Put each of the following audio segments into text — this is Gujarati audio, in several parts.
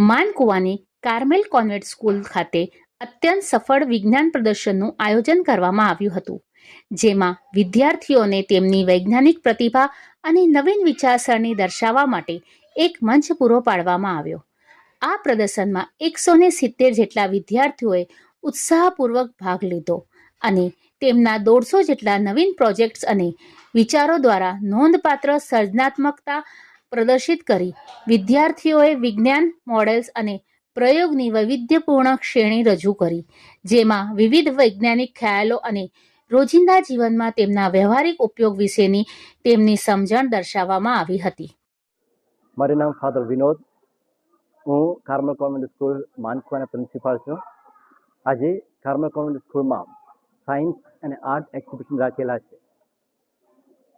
માનકુવાની કાર્મેલ કોન્વેન્ટ સ્કૂલ ખાતે અત્યંત સફળ વિજ્ઞાન પ્રદર્શનનું આયોજન કરવામાં આવ્યું હતું, જેમાં વિદ્યાર્થીઓને તેમની વૈજ્ઞાનિક પ્રતિભા અને નવીન વિચારસરણી દર્શાવવા માટે એક મંચ પૂરો પાડવામાં આવ્યો. આ પ્રદર્શનમાં એકસો ને સિત્તેર જેટલા વિદ્યાર્થીઓએ ઉત્સાહપૂર્વક ભાગ લીધો અને તેમના દોઢસો જેટલા નવીન પ્રોજેક્ટ્સ અને વિચારો દ્વારા નોંધપાત્ર સર્જનાત્મકતા પ્રદર્શિત કરી. વિદ્યાર્થીઓએ વિજ્ઞાન, મોડેલ્સ અને પ્રયોગની વૈવિધ્યપૂર્ણ શ્રેણી રજૂ કરી, જેમાં વિવિધ વૈજ્ઞાનિક ખ્યાલો અને રોજિંદા જીવનમાં તેમના વ્યવહારિક ઉપયોગ વિશેની તેમની સમજણ દર્શાવવામાં આવી હતી. મારું નામ ફાધર વિનોદ. હું કાર્મલ કોન્વેન્ટ સ્કૂલ માનકુવાના પ્રિન્સિપાલ છું. આજે કાર્મલ કોન્વેન્ટ સ્કૂલમાં સાયન્સ અને આર્ટ એક્ઝિબિશન રાખેલા છે.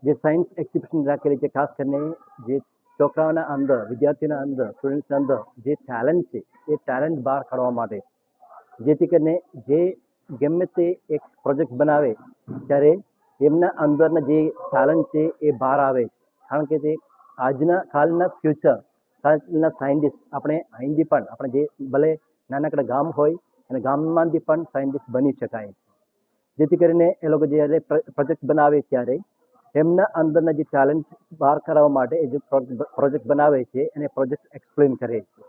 જે સાયન્સ એક્ઝિબિશન રાખેલી છે, ખાસ કરીને જે છોકરાઓના અંદર, વિદ્યાર્થીઓના અંદર સ્ટુડન્ટ્સના અંદર જે ટેલેન્ટ છે, એ ટેલેન્ટ બહાર કાઢવા માટે. જેથી કરીને જે ગમે તે એક પ્રોજેક્ટ બનાવે, ત્યારે એમના અંદરના જે ટેલેન્ટ છે, એ બહાર આવે. કારણ કે તે આજના કાલના ફ્યુચર કાલના સાયન્ટિસ્ટ આપણે અહીંથી પણ, આપણે જે ભલે નાનકડા ગામ હોય, અને ગામમાંથી પણ સાયન્ટિસ્ટ બની શકાય જેથી કરીને એ લોકો જ્યારે પ્રોજેક્ટ બનાવે ત્યારે એમના અંદરના જે ટેલેન્ટ બહાર કરાવવા માટે એ જે પ્રોજેક્ટ બનાવે છે અને પ્રોજેક્ટ એક્સપ્લેન કરે છે.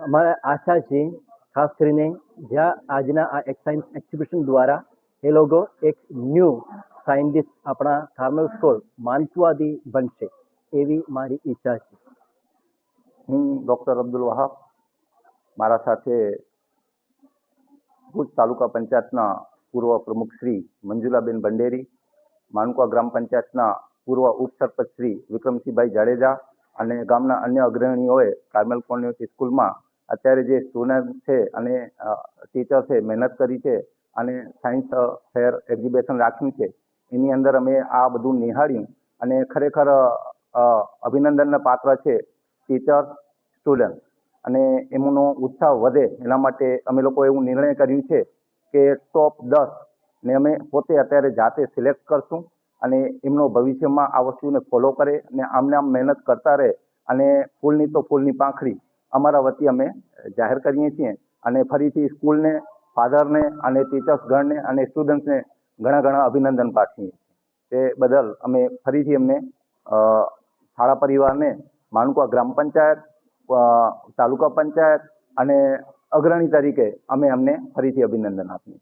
અમારે આશા છે, ખાસ કરીને જ્યાં આજના આ સાયન્સ એક્ઝિબિશન દ્વારા એ લોકો એક ન્યૂ સાયન્ટિસ્ટ આપણા થર્મલ સ્કોર માનસવાદી બનશે, એવી મારી ઈચ્છા છે. હું ડૉક્ટર અબ્દુલ વહાબ, મારા સાથે ભુજ તાલુકા પંચાયતના પૂર્વ પ્રમુખ શ્રી મંજુલાબેન ભંડેરી માનકુવા ગ્રામ પંચાયતના પૂર્વ ઉપસરપંચ શ્રી વિક્રમસિંહભાઈ જાડેજા અને ગામના અન્ય અગ્રણીઓએ કાર્મેલ કોન્વેન્ટ સ્કૂલમાં અત્યારે જે સ્ટુડન્ટ છે અને ટીચર છે, મહેનત કરી છે અને સાયન્સ ફેર એક્ઝિબિશન રાખ્યું છે, એની અંદર અમે આ બધું નિહાળ્યું અને ખરેખર અભિનંદનના પાત્ર છે ટીચર સ્ટુડન્ટ અને એમનો ઉત્સાહ વધે એના માટે અમે લોકો એવું નિર્ણય કર્યું છે કે ટોપ દસ ને અમે પોતે અત્યારે જાતે સિલેક્ટ કરશું અને એમનો ભવિષ્યમાં આ વસ્તુને ફોલો કરે અને આમને આમ મહેનત કરતા રહે અને ફૂલની તો ફૂલની પાંખડી અમારા વતી અમે જાહેર કરીએ છીએ અને ફરીથી સ્કૂલને, ફાધરને અને ટીચર્સ ગણને અને સ્ટુડન્ટ્સને ઘણા ઘણા અભિનંદન પાઠવીએ તે બદલ અમે ફરીથી એમને શાળા પરિવારને માનકુવા ગ્રામ પંચાયત તાલુકા પંચાયત અને અગ્રણી તરીકે અમે અમને ફરીથી અભિનંદન આપીએ